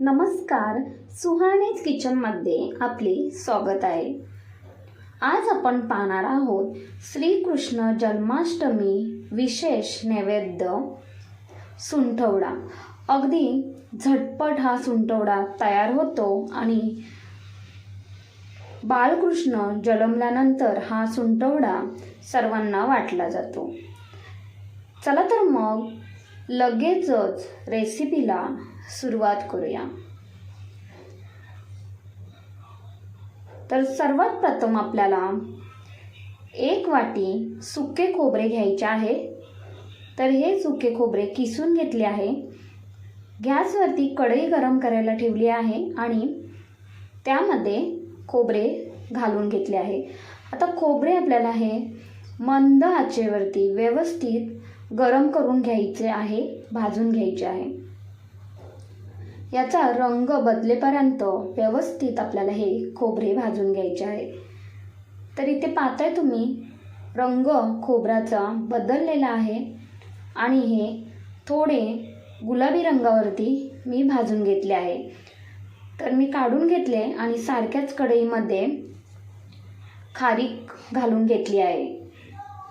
नमस्कार सुहाणीज किचनमध्ये आपले स्वागत आहे. आज आपण पाहणार आहोत श्रीकृष्ण जन्माष्टमी विशेष नैवेद्य सुंठवडा. अगदी झटपट हा सुंठवडा तयार होतो आणि बालकृष्ण जन्मल्यानंतर हा सुंठवडा सर्वांना वाटला जातो. चला तर मग लगेचच रेसिपीला सुरुवात करूया. तर सर्वात प्रथम आपल्याला एक वाटी सुके खोबरे घ्यायचे आहे. तर हे सुके खोबरे किसून घेतले आहे. गॅसवरती कढई गरम करायला ठेवली आहे आणि त्यामध्ये खोबरे घालून घेतले आहे. आता खोबरे आपल्याला हे मंद आचेवरती व्यवस्थित गरम करून घ्यायचे आहे भाजून घ्यायचे आहे. याचा रंग बदलेपर्यंत व्यवस्थित आपल्याला हे खोबरे भाजून घ्यायचे आहे. तर इथे पाहताय तुम्ही रंग खोबऱ्याचा बदललेला आहे आणि हे थोडे गुलाबी रंगावरती मी भाजून घेतले आहे. तर मी काढून घेतले आणि सारख्याच कढईमध्ये खारीक घालून घेतली आहे.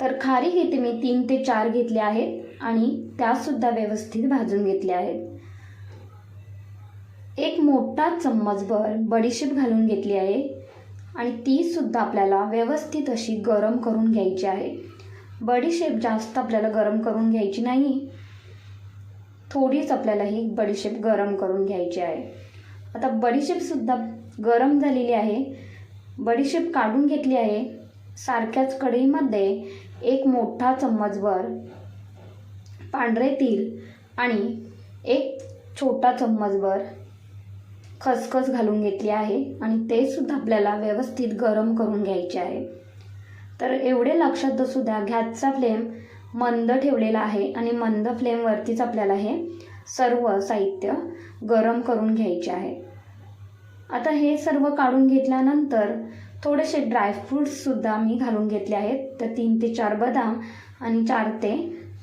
तर खारीक इथे मी तीन ते चार घेतले आहेत आणि त्यासुद्धा व्यवस्थित भाजून घेतले आहेत. एक मोठा चम्मचभर बडीशेप घालून घेतली आहे आणि तीसुद्धा आपल्याला व्यवस्थित अशी गरम करून घ्यायची आहे. बडीशेप जास्त आपल्याला गरम करून घ्यायची नाही. थोडीच आपल्याला ही बडीशेप गरम करून घ्यायची आहे. आता बडीशेपसुद्धा गरम झालेली आहे. बडीशेप काढून घेतली आहे. सारख्याच कढईमध्ये एक मोठा चम्मचभर पांढरे तील आणि एक छोटा चम्मचभर खसखस घालून घेतली आहे आणि ते सुद्धा आपल्याला व्यवस्थित गरम करून घ्यायचे आहे. तर एवढे लक्षात असू द्या गॅसचा फ्लेम मंद ठेवलेला आहे आणि मंद फ्लेमवरतीच आपल्याला हे सर्व साहित्य गरम करून घ्यायचे आहे. आता हे सर्व काढून घेतल्यानंतर थोडेसे ड्रायफ्रूट्ससुद्धा मी घालून घेतले आहेत. तर तीन ते चार बदाम आणि चार ते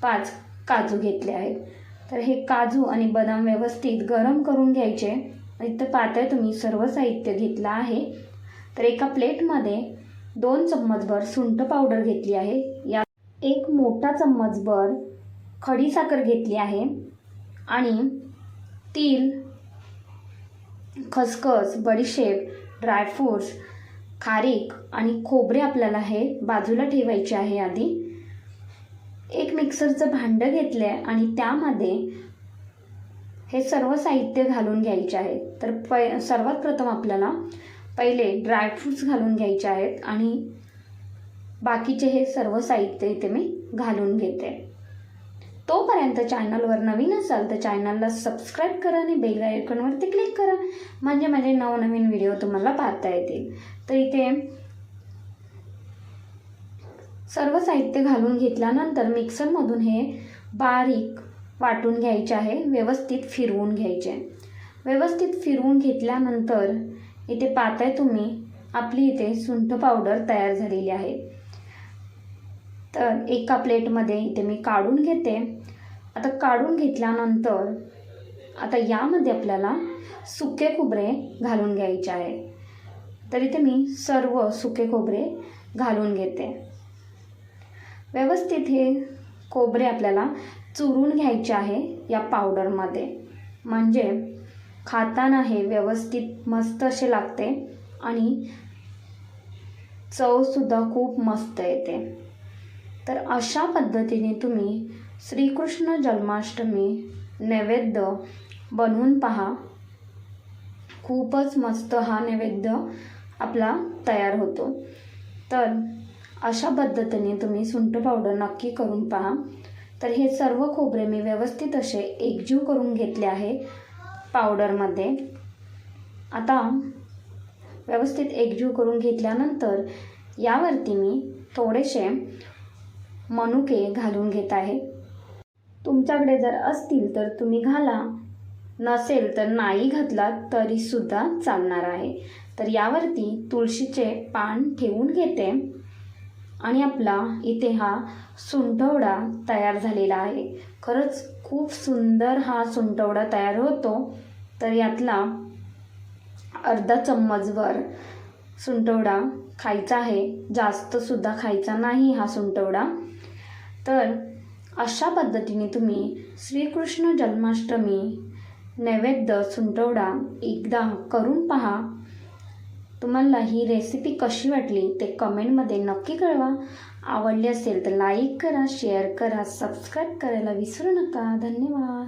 पाच काजू घेतले आहेत. तर हे काजू आणि बदाम व्यवस्थित गरम करून घ्यायचे. इथं पाहताय तुम्ही सर्व साहित्य घेतलं आहे. तर एका प्लेटमध्ये दोन चम्मचभर सुंठ पावडर घेतली आहे. या एक मोठा चम्मचभर खडीसाखर घेतली आहे. आणि तिल खसखस बडीशेप ड्रायफ्रूट्स खारीक आणि खोबरे आपल्याला हे बाजूला ठेवायचे आहे आधी. एक मिक्सरचं भांडं घेतलं आहे आणि त्यामध्ये हे सर्व साहित्य घालून घ्यायचे आहे तर पै सर्वात प्रथम आपल्याला पहिले ड्रायफ्रूट्स घालून घ्यायचे आहेत आणि बाकीचे हे सर्व साहित्य इथे मी घालून घेते. तोपर्यंत चॅनलवर नवीन असाल तर चॅनलला सबस्क्राईब करा आणि बेल आयकॉनवरती क्लिक करा. म्हणजे माझे नवनवीन व्हिडिओ तुम्हाला पाहता येतील. तर इथे सर्व साहित्य घालून घेतल्यानंतर मिक्सरमधून हे बारीक वाटून घ्यायचे आहे व्यवस्थित फिरवून घ्यायचे व्यवस्थित फिरवून घेतल्यानंतर इथे पाहताय तुम्ही आपली इथे सुंठ पावडर तयार झालेली आहे. तर एका प्लेटमध्ये इथे मी काढून घेते. आता काढून घेतल्यानंतर आता यामध्ये आपल्याला सुके खोबरे घालून घ्यायचे आहे. तर इथे मी सर्व सुके खोबरे घालून घेते. व्यवस्थित हे खोबरे आपल्याला चुरून घ्यायचे आहे या पावडरमध्ये म्हणजे खाताना हे व्यवस्थित मस्त असे लागते आणि चवसुद्धा खूप मस्त येते. तर अशा पद्धतीने तुम्ही श्रीकृष्ण जन्माष्टमी नैवेद्य बनवून पहा. खूपच मस्त हा नैवेद्य आपला तयार होतो. तर अशा पद्धतीने तुम्ही सुंठ पावडर नक्की करून पहा. तर हे सर्व खोबरे मी व्यवस्थित असे एकजीव करून घेतले आहे पावडरमध्ये. आता व्यवस्थित एकजीव करून घेतल्यानंतर यावरती मी थोडेसे मनुके घालून घेत आहे. तुमच्याकडे जर असतील तर तुम्ही घाला. नसेल तर नाही घातला तरीसुद्धा चालणार आहे. तर यावरती तुळशीचे पान ठेवून घेते. आणि आपला इथे हा सुंठवडा तयार झालेला आहे. खरंच खूप सुंदर हा सुंठवडा तयार होतो. तर यातला अर्धा चम्मचभर सुंटवडा खायचा आहे. जास्तसुद्धा खायचा नाही हा सुंटवडा तर अशा पद्धतीने तुम्ही श्रीकृष्ण जन्माष्टमी नैवेद्य सुंटवडा एकदा करून पहा. तुम्हाला ही रेसिपी कशी वाटली ते कमेंटमध्ये नक्की कळवा. आवडली असेल तर लाईक करा शेअर करा सबस्क्राईब करायला विसरू नका. धन्यवाद.